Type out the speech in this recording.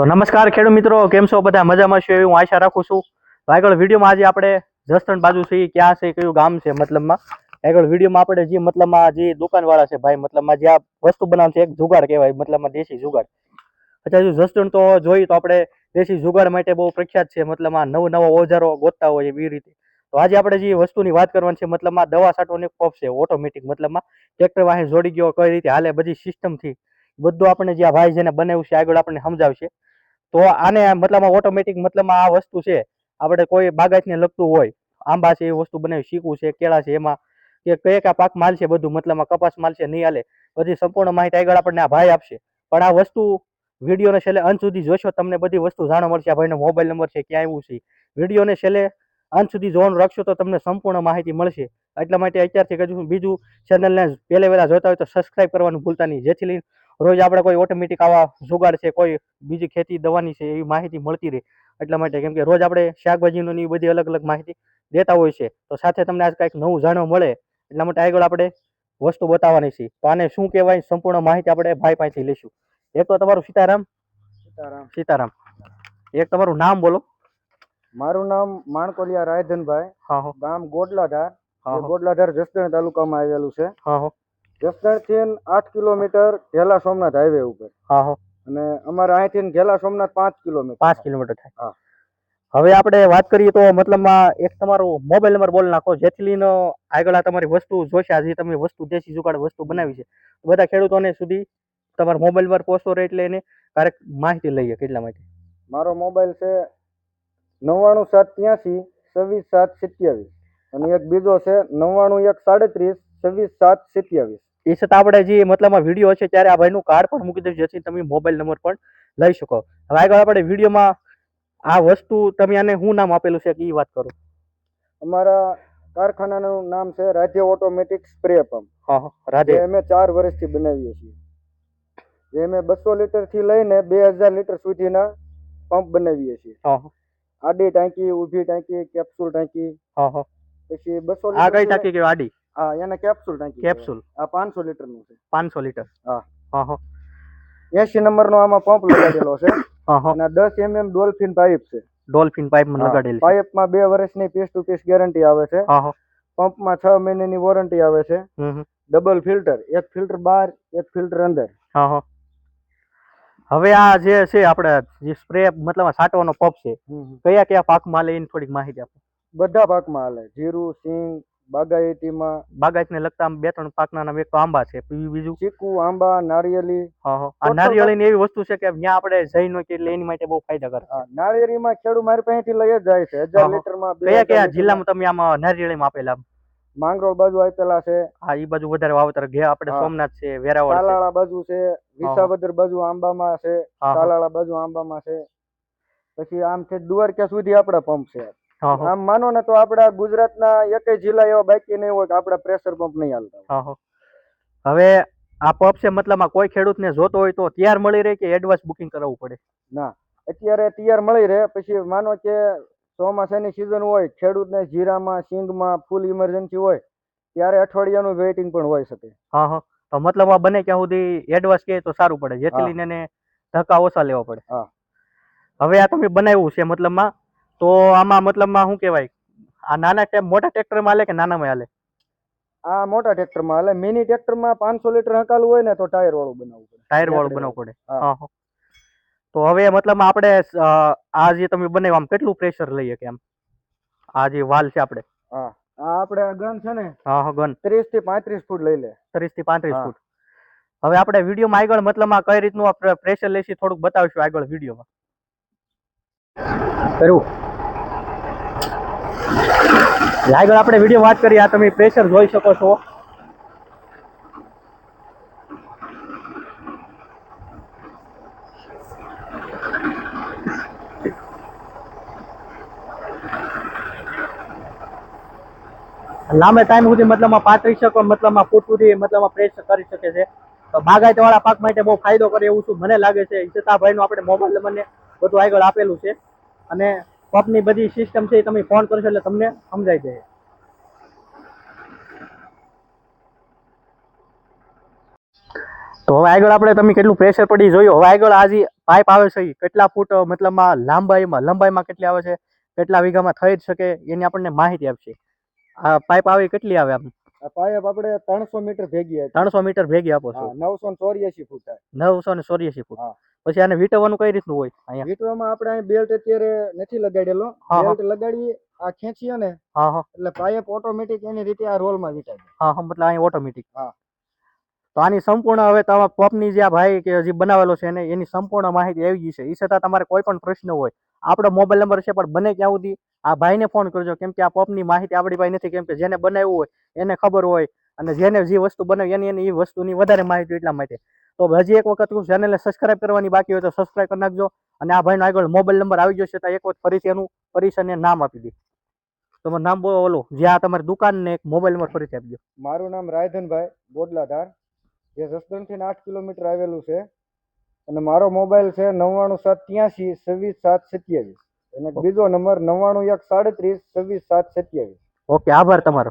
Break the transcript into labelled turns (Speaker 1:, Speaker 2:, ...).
Speaker 1: તો નમસ્કાર ખેડૂત મિત્રો, કેમ છો? બધા મજામાં છો હું આશા રાખું છું. તો આગળ વિડીયોમાં આજે આપણે જસણ બાજુ છે ક્યાં છે, કયું ગામ છે મતલબમાં? આગળ વિડીયોમાં આપણે જે મતલબમાં જે દુકાનવાળા છે ભાઈ, મતલબમાં જે આ વસ્તુ બનાવે છે, એક જુગાડ કહેવાય, મતલબમાં દેશી જુગાડ. અચ્છા, જો જસણ તો જોઈએ તો આપણે દેશી જુગાડ માટે બહુ પ્રખ્યાત છે, મતલબમાં નવ નવા ઓજારો ગોતતા હોય એવી રીતે. તો આજે આપણે જે વસ્તુની વાત કરવાની છે, મતલબમાં દવા સાટવાની પંપ છે ઓટોમેટિક મતલબમાં. ટ્રેક્ટર વાહે જોડી ગયો, કઈ રીતે હાલે, બધી સિસ્ટમથી બધું આપણે જે આ ભાઈ જેને બનાવ્યું છે, આગળ આપણને સમજાવશે. તો આને મતલબમાં ઓટોમેટિક મતલબમાં આ વસ્તુ છે. આપણે કોઈ બાગાયતને લગતું હોય, આંબા છે, એ વસ્તુ બનાવી શીખવું છે, કેળા છે, એમાં કે કયા કયા પાક માલ છે, બધું મતલબમાં કપાસ માલ છે, નહીં હાલે. બધી સંપૂર્ણ માહિતી આગળ આપણને આ ભાઈ આપશે. પણ આ વસ્તુ વિડીયોને છેલ્લે અંત સુધી જોશો, તમને બધી વસ્તુ જાણવા મળશે. આ ભાઈનો મોબાઈલ નંબર છે, ક્યાં આવ્યું છે વિડીયોને છેલ્લે અંત સુધી જોવાનું રાખશો તો તમને સંપૂર્ણ માહિતી મળશે. એટલા માટે અત્યારથી કહું છું બીજું ચેનલને પહેલે વહેલા જોતા હોય તો સબસ્ક્રાઇબ કરવાનું ભૂલતા નહીં. જેથી લઈને રોજ આપણે કોઈ ઓટોમેટિક આવા જુગાડ છે કોઈ બીજી ખેતી દવાની છે એવી માહિતી મળતી રહે. એટલા માટે કેમ કે રોજ આપણે શાકભાજીનું બધી અલગ અલગ માહિતી દેતા હોય છે. તો સાથે તમને આજ કંઈક નવું જાણવા મળે એટલા માટે આગળ આપણે વસ્તુ બતાવવાની છે. તો આને શું કહેવાય સંપૂર્ણ માહિતી આપણે ભાઈ પાસેથી લઈશું. એક તો તમારું સીતારામ.
Speaker 2: સીતારામ.
Speaker 1: સીતારામ. એક તમારું નામ બોલો.
Speaker 2: મારું નામ માણકોલિયા રાયધનભાઈ.
Speaker 1: હા હા.
Speaker 2: ગામ ગોડલાધાર. ગોડલાધાર જસદણ તાલુકામાં આવેલું છે.
Speaker 1: હા હા.
Speaker 2: જસદણથી આઠ કિલોમીટર ઘેલા સોમનાથ હાઈવે ઉપર.
Speaker 1: હા હા.
Speaker 2: અને અમારે અહીંથી ઘેલા સોમનાથ પાંચ કિલોમીટર.
Speaker 1: પાંચ કિલોમીટર થાય.
Speaker 2: હા.
Speaker 1: હવે આપણે વાત કરીએ તો મતલબમાં એક તમારો મોબાઈલ નંબર બોલી નાખો જેથી લઈને આગળ આ તમારી વસ્તુ જોશે. આજે તમે વસ્તુ દેશી જુગાડ વસ્તુ બનાવી છે. બધા ખેડૂતોને સુધી તમારા મોબાઈલ પર પહોંચતો રહે એટલે એને ક્યારેક માહિતી લઈએ કેટલા માટે.
Speaker 2: મારો મોબાઈલ છે નવ્વાણું સાત ત્યાંસી છવ્વીસ સાત સિત્યાવીસ. અને એક બીજો છે નવ્વાણું એક સાડત્રીસ છવ્વીસ સાત સત્યાવીસ.
Speaker 1: એ છતાં આપણે જે મતલબમાં વીડિયો હશે ત્યારે આ ભાઈનું કાર્ડ પણ મૂકી દઈશું જેથી તમે મોબાઈલ નંબર પણ લઈ શકો. હવે આગળ આપણે વિડીયોમાં આ વસ્તુ તમે આને શું નામ આપેલું છે કે એ વાત કરો.
Speaker 2: અમારા કારખાનાનું નામ છે રાજ્ય ઓટોમેટિક સ્પ્રે પંપ.
Speaker 1: હા રાધે
Speaker 2: અમે ચાર વર્ષથી બનાવીએ છીએ. જે અમે બસો લીટરથી લઈને બે હજાર લીટર સુધીના પંપ બનાવીએ છીએ. આડી ટાંકી ઊભી ટાંકી કેપ્સ્યુલ ટાંકી.
Speaker 1: હા હા.
Speaker 2: પછી બસો
Speaker 1: આ કઈ ટાંકી કે આડી?
Speaker 2: હા એને કેપ્સ્યુલ ટાંકી
Speaker 1: કેપ્સ્યુલ
Speaker 2: આ પાંચસો લીટરનું છે.
Speaker 1: પાંચસો લીટર.
Speaker 2: હા.
Speaker 1: હા હા
Speaker 2: એસી નંબર નો આમાં પંપ લગાડેલો છે.
Speaker 1: હા હા
Speaker 2: અને દસ એમએમ ડોલ્ફિન પાઇપ છે.
Speaker 1: ડોલ્ફિન પાઇપમાં લગાડેલી છે.
Speaker 2: પાઇપમાં બે વર્ષની પીસ ટુ પીસ ગેરંટી આવે છે.
Speaker 1: હા હા
Speaker 2: પંપમાં છ મહિનાની વોરંટી આવે છે.
Speaker 1: હમ.
Speaker 2: ડબલ ફિલ્ટર એક ફિલ્ટર બહાર એક ફિલ્ટર અંદર.
Speaker 1: હા હા હવે આ જે છે આપણે જે સ્પ્રે મતલબ આ છાંટવાનો પંપ છે કયા કયા પાકમાં લઈને થોડીક માહિતી આપો.
Speaker 2: બધા પાકમાં હાલે. જીરું સિંગ બાગાયતીમાં
Speaker 1: બાગાયતને લગતા બે ત્રણ પાકના નામ એક તો આંબા છે બીજું?
Speaker 2: ચીકુ આંબા નારિયેળી
Speaker 1: હા હા. આ નારિયેળીની એવી વસ્તુ છે કે જ્યાં આપણે જઈ ન કે એટલે એની માટે બહુ ફાયદા
Speaker 2: કરે નારિયેળીમાં ખેડૂત મારી પાસેથી લઈ જાય છે. હજાર. લીટરમાં
Speaker 1: કયા કયા જિલ્લામાં તમે આમાં નારિયેળીમાં આપેલા?
Speaker 2: માંગરોળ બાજુ આપેલા છે.
Speaker 1: હા એ બાજુ વધારે વાવતર ગયા આપણે સોમનાથ છે વેરાવળ
Speaker 2: તાલાળા બાજુ છે વિસાવદર બાજુ આંબામાં છે તાલાળા બાજુ આંબામાં છે. પછી આમ છે દુવારકા સુધી આપણે પંપ છે. આમ માનો ને તો આપણા ગુજરાતના એકે જિલ્લા એવા બાકી નહીં હોય કે આપણા પ્રેશર પંપ નહીં હાલતા
Speaker 1: હા હા. હવે આ પંપ છે મતલબ આ કોઈ ખેડૂતને જોતો હોય તો તૈયાર મળી રહે કે એડવાન્સ બુકિંગ કરાવવું પડે?
Speaker 2: ના અત્યારે તૈયાર મળી રહે. પછી માનો કે ચોમાસાની સિઝન હોય ખેડૂતને જીરામાં સિંગમાં ફૂલ ઇમરજન્સી હોય ત્યારે અઠવાડિયાનું વેઇટિંગ પણ હોઈ શકે.
Speaker 1: હા હા. તો મતલબ આ બને ક્યાં સુધી એડવાન્સ કહે તો સારું પડે. જેથી લઈને એને ધક્કા ઓછા લેવા પડે.
Speaker 2: હા.
Speaker 1: હવે આ તમે બનાવ્યું છે મતલબમાં તો આમાં મતલબમાં શું કહેવાય? આ નાના ટેપ મોટા ટ્રેક્ટરમાં હાલે કે નાનામાં હાલે?
Speaker 2: આ મોટા ટ્રેક્ટરમાં હાલે. મિની ટ્રેક્ટરમાં પાંચસો લીટર હકાલું હોય ને તો ટાયર વાળું બનાવવું પડે.
Speaker 1: ટાયર વાળું બનાવવું પડે.
Speaker 2: હા.
Speaker 1: તો હવે મતલબ આપણે આ જે તમે બનાવ્યું આમ કેટલું પ્રેશર લઈએ કે આમ? આ જે વાલ છે આપણે.
Speaker 2: હા. આ આપણે ગન છે ને
Speaker 1: હા હા ગન.
Speaker 2: ત્રીસથી પાંત્રીસ ફૂટ લઈ લે.
Speaker 1: ત્રીસથી પાંત્રીસ
Speaker 2: હા.
Speaker 1: ફૂટ. હવે આપણે વિડીયોમાં આગળ મતલબ આ કઈ રીતનું પ્રેશર લેશી થોડુંક બતાવશું આગળ વિડીયોમાં. કર્યું? આગળ આપણે વીડિયો વાત કરીએ, આ તમે પ્રેશર જોઈ શકો છો. લાંબા ટાઈમ સુધી મતલબમાં પાંત્રીસ શકો મતલબમાં ફૂટ સુધી મતલબમાં પ્રેસ કરી શકે છે. તો બાગાયત વાળા પાક માટે બહુ ફાયદો કરે એવું શું મને લાગે છે. ઈશતાભાઈનું આપણે મોબાઈલ નંબરને બધું આગળ આપેલું છે. અને પંપની બધી સિસ્ટમ છે એ તમે ફોન કરશો એટલે તમને સમજાઈ જાય. તો હવે આગળ આપણે તમે કેટલું પ્રેશર પડી જોયું. હવે આગળ આ જે પાઇપ આવે છે કેટલા ફૂટ મતલબમાં લાંબાઈમાં લંબાઈમાં કેટલી આવે છે? કેટલા વીઘામાં થઈ જ શકે? એની આપણને માહિતી આપશે. આ પાઇપ આવે કેટલી આવે આમ?
Speaker 2: પાઇપ આપણે ત્રણસો મીટર ભેગી
Speaker 1: ત્રણસો મીટર ભેગી આપો છો.
Speaker 2: નવસો ચોર્યાસી ફૂટ
Speaker 1: નવસો ને ચોર્યાસી ફૂટ.
Speaker 2: હા.
Speaker 1: પછી આને વીટવવાનું કઈ રીતનું હોય અહીંયા?
Speaker 2: વીટવામાં આપણે અહીં બેલ્ટ અત્યારે નથી લગાડેલો. બેલ્ટ લગાડી આ ખેંચીએ ને
Speaker 1: હા હા.
Speaker 2: એટલે પાઇપ ઓટોમેટિક એની રીતે આ રોલમાં વીટાય.
Speaker 1: હા હા મતલબ અહીં ઓટોમેટિક
Speaker 2: હા.
Speaker 1: તો આની સંપૂર્ણ હવે તમારા પપની જે આ ભાઈ કે જે બનાવેલો છે એને એની સંપૂર્ણ માહિતી આવી ગઈ છે. એ છતાં તમારે કોઈ પણ પ્રશ્ન હોય આપણો મોબાઈલ નંબર છે પણ બને ક્યાં સુધી? આ ભાઈને ફોન કરજો કેમ કે આ પપની માહિતી આપણી પાસે નથી કેમ કે જેને બનાવ્યું હોય એને ખબર હોય અને જેને જે વસ્તુ બનાવી એની એની એ વસ્તુની વધારે માહિતી એટલા માટે. તો હજી એક વખત હું ચેનલને સબસ્ક્રાઇબ કરવાની બાકી હોય તો સબસ્ક્રાઇબ કરી નાખજો. અને આ ભાઈનો આગળ મોબાઈલ નંબર આવી જશે તો એક વખત ફરીથી એનું પરિસરને નામ આપી દે. તમારું નામ બોલો ઓલું જે આ તમારી દુકાન ને એક મોબાઈલ નંબર ફરીથી આપજો.
Speaker 2: મારું નામ રાયધનભાઈ બોડલાધાર. જે જસદણથી આઠ કિલોમીટર આવેલું છે. અને મારો મોબાઈલ છે નવ્વાણું સાત ત્યાંસી છવ્વીસ સાત સત્યાવીસ. અને બીજો નંબર નવ્વાણું એક સાડત્રીસ છવ્વીસ સાત સત્યાવીસ.
Speaker 1: ઓકે આભાર તમારો.